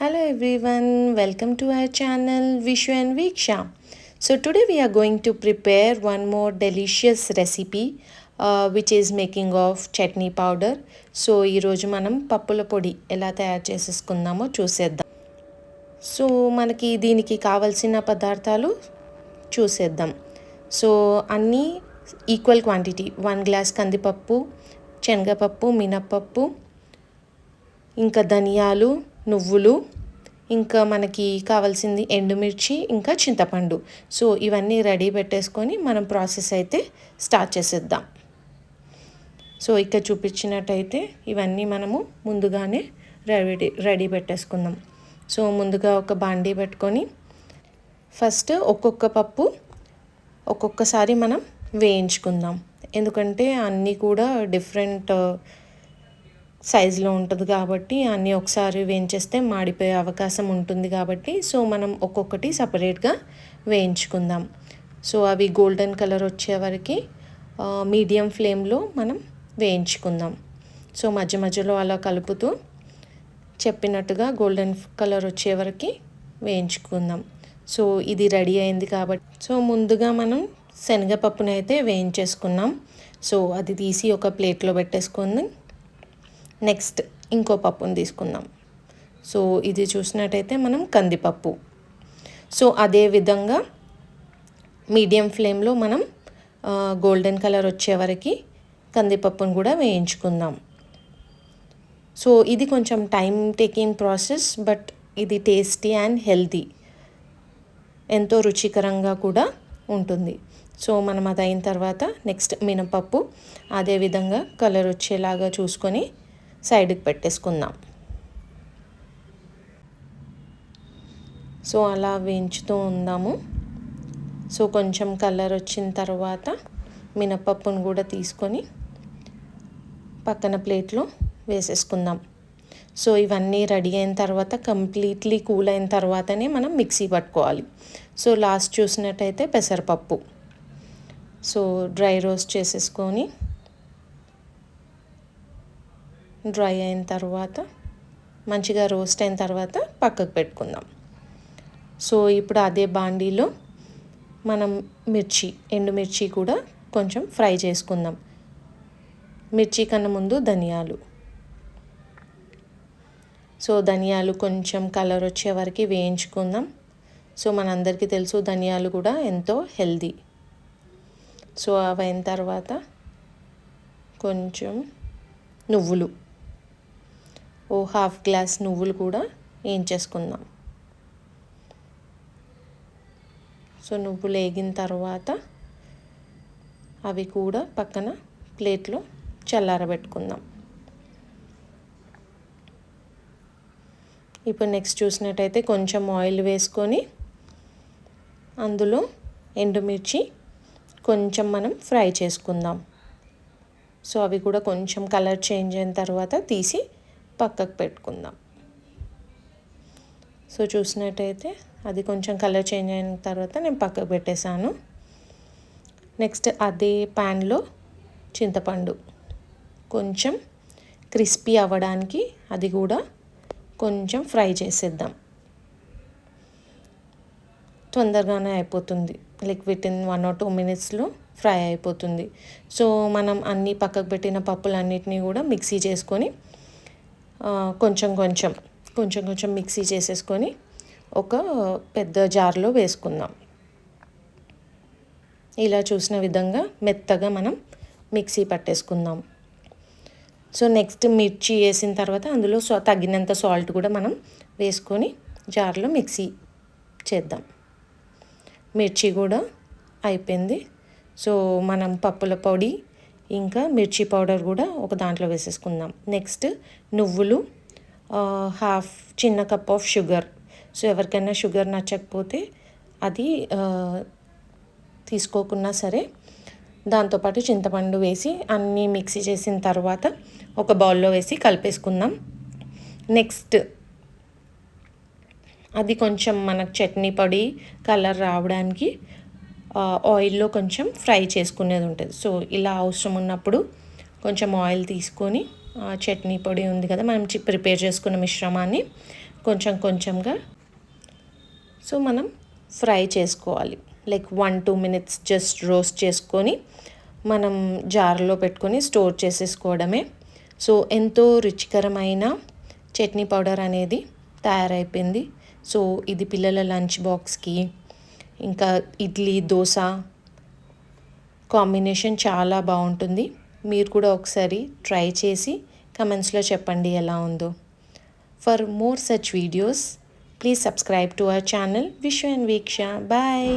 Hello everyone, welcome to our channel Vishu and Viksha. So today we are going to prepare one more delicious recipe uh, which is making of chutney powder. So ఈరోజు మనం పప్పుల పొడి ఎలా తయారు చేసేసుకుందామో చూసేద్దాం so మనకి దీనికి కావలసిన పదార్థాలు చూసేద్దాం సో అన్నీ ఈక్వల్ క్వాంటిటీ వన్ గ్లాస్ కందిపప్పు శనగపప్పు మినప్పప్పు ఇంకా ధనియాలు నువ్వులు ఇంకా మనకి కావాల్సింది ఎండుమిర్చి ఇంకా చింతపండు. సో ఇవన్నీ రెడీ పెట్టేసుకొని మనం ప్రాసెస్ అయితే స్టార్ట్ చేసేద్దాం. సో ఇక్కడ చూపించినట్టయితే ఇవన్నీ మనము ముందుగానే రెడీ రెడీ పెట్టేసుకుందాం. సో ముందుగా ఒక బాండీ పెట్టుకొని ఫస్ట్ ఒక్కొక్క పప్పు ఒక్కొక్కసారి మనం వేయించుకుందాం. ఎందుకంటే అన్నీ కూడా డిఫరెంట్ సైజులో ఉంటుంది కాబట్టి అన్నీ ఒకసారి వేయించేస్తే మాడిపోయే అవకాశం ఉంటుంది కాబట్టి సో మనం ఒక్కొక్కటి సపరేట్గా వేయించుకుందాం. సో అవి గోల్డెన్ కలర్ వచ్చే వరకు మీడియం ఫ్లేమ్లో మనం వేయించుకుందాం. సో మధ్య మధ్యలో అలా కలుపుతూ చెప్పినట్టుగా గోల్డెన్ కలర్ వచ్చే వరకు వేయించుకుందాం. సో ఇది రెడీ అయింది కాబట్టి సో ముందుగా మనం శనగపప్పునైతే వేయించేసుకున్నాం. సో అది తీసి ఒక ప్లేట్లో పెట్టేసుకుంది. నెక్స్ట్ ఇంకో పప్పుని తీసుకుందాం. సో ఇది చూసినట్టయితే మనం కందిపప్పు. సో అదే విధంగా మీడియం ఫ్లేమ్లో మనం గోల్డెన్ కలర్ వచ్చే వరకు కందిపప్పును కూడా వేయించుకుందాం. సో ఇది కొంచెం టైం టేకింగ్ ప్రాసెస్ బట్ ఇది టేస్టీ అండ్ హెల్తీ. ఎంతో రుచికరంగా కూడా ఉంటుంది. సో మనం అది అయిన తర్వాత నెక్స్ట్ మినపప్పు అదేవిధంగా కలర్ వచ్చేలాగా చూసుకొని సైడ్కి పెట్టేసుకుందాం. సో అలా వేయించుతూ ఉందాము. సో కొంచెం కలర్ వచ్చిన తర్వాత మినపప్పును కూడా తీసుకొని పక్కన ప్లేట్లో వేసేసుకుందాం. సో ఇవన్నీ రెడీ అయిన తర్వాత కంప్లీట్లీ కూల్ అయిన తర్వాతనే మనం మిక్సీ పట్టుకోవాలి. సో లాస్ట్ చూసినట్టయితే పెసరపప్పు. సో డ్రై రోస్ట్ చేసేసుకొని డ్రై అయిన తర్వాత మంచిగా రోస్ట్ అయిన తర్వాత పక్కకు పెట్టుకుందాం. సో ఇప్పుడు అదే బాండీలో మనం మిర్చి ఎండుమిర్చి కూడా కొంచెం ఫ్రై చేసుకుందాం. మిర్చి కన్నా ముందు ధనియాలు. సో ధనియాలు కొంచెం కలర్ వచ్చే వరకు వేయించుకుందాం. సో మనందరికీ తెలుసు ధనియాలు కూడా ఎంతో హెల్దీ. సో అవి అయిన తర్వాత కొంచెం నువ్వులు. ఓ హాఫ్ గ్లాస్ నువ్వులు కూడా వేయించేసుకుందాం సో నువ్వులు వేగిన తర్వాత అవి కూడా పక్కన ప్లేట్లో చల్లారబెట్టుకుందాం. ఇప్పుడు నెక్స్ట్ చూసినట్టయితే కొంచెం ఆయిల్ వేసుకొని అందులో ఎండుమిర్చి కొంచెం మనం ఫ్రై చేసుకుందాం. సో అవి కూడా కొంచెం కలర్ చేంజ్ అయిన తర్వాత తీసి పక్కకు పెట్టుకుందాం. సో చూసినట్టయితే అది కొంచెం కలర్ చేంజ్ అయిన తర్వాత నేను పక్కకు పెట్టేశాను. నెక్స్ట్ అదే ప్యాన్లో చింతపండు కొంచెం క్రిస్పీ అవ్వడానికి అది కూడా కొంచెం ఫ్రై చేసేద్దాం. తొందరగానే అయిపోతుంది. Like with in one or two మినిట్స్లో ఫ్రై అయిపోతుంది. సో మనం అన్నీ పక్కకు పెట్టిన పప్పులన్నిటినీ కూడా మిక్సీ చేసుకొని కొంచెం కొంచెం కొంచెం కొంచెం మిక్సీ చేసేసుకొని ఒక పెద్ద జార్లో వేసుకుందాం. ఇలా చూసిన విధంగా మెత్తగా మనం మిక్సీ పట్టేసుకుందాం. సో నెక్స్ట్ మిర్చి వేసిన తర్వాత అందులో సో తగినంత సాల్ట్ కూడా మనం వేసుకొని జార్లో మిక్సీ చేద్దాం. మిర్చి కూడా అయిపోయింది. సో మనం పప్పుల పొడి ఇంకా మిర్చి పౌడర్ కూడా ఒక దాంట్లో వేసేసుకుందాం. నెక్స్ట్ నువ్వులు హాఫ్ చిన్న కప్ ఆఫ్ షుగర్. సో ఎవరికైనా షుగర్ నచ్చకపోతే అది తీసుకోకున్నా సరే దాంతోపాటు చింతపండు వేసి అన్నీ మిక్సీ చేసిన తర్వాత ఒక బౌల్లో వేసి కలిపేసుకుందాం. నెక్స్ట్ అది కొంచెం మనకు చట్నీ పొడి కలర్ రావడానికి ఆయిల్లో కొంచెం ఫ్రై చేసుకునేది ఉంటుంది. సో ఇలా అవసరం ఉన్నప్పుడు కొంచెం ఆయిల్ తీసుకొని చట్నీ పొడి ఉంది కదా మనం ప్రిపేర్ చేసుకున్న మిశ్రమాన్ని కొంచెం కొంచెంగా సో మనం ఫ్రై చేసుకోవాలి. Like one two minutes just roast చేసుకొని మనం జార్లో పెట్టుకొని స్టోర్ చేసేసుకోవడమే. సో ఎంతో రుచికరమైన చట్నీ పౌడర్ అనేది తయారైపోయింది. సో ఇది పిల్లల లంచ్ బాక్స్కి ఇంకా ఇడ్లీ దోశ కాంబినేషన్ చాలా బాగుంటుంది. మీరు కూడా ఒకసారి ట్రై చేసి కమెంట్స్లో చెప్పండి ఎలా ఉందో. For more such videos please subscribe to our channel Vishwa and Veeksha. Bye!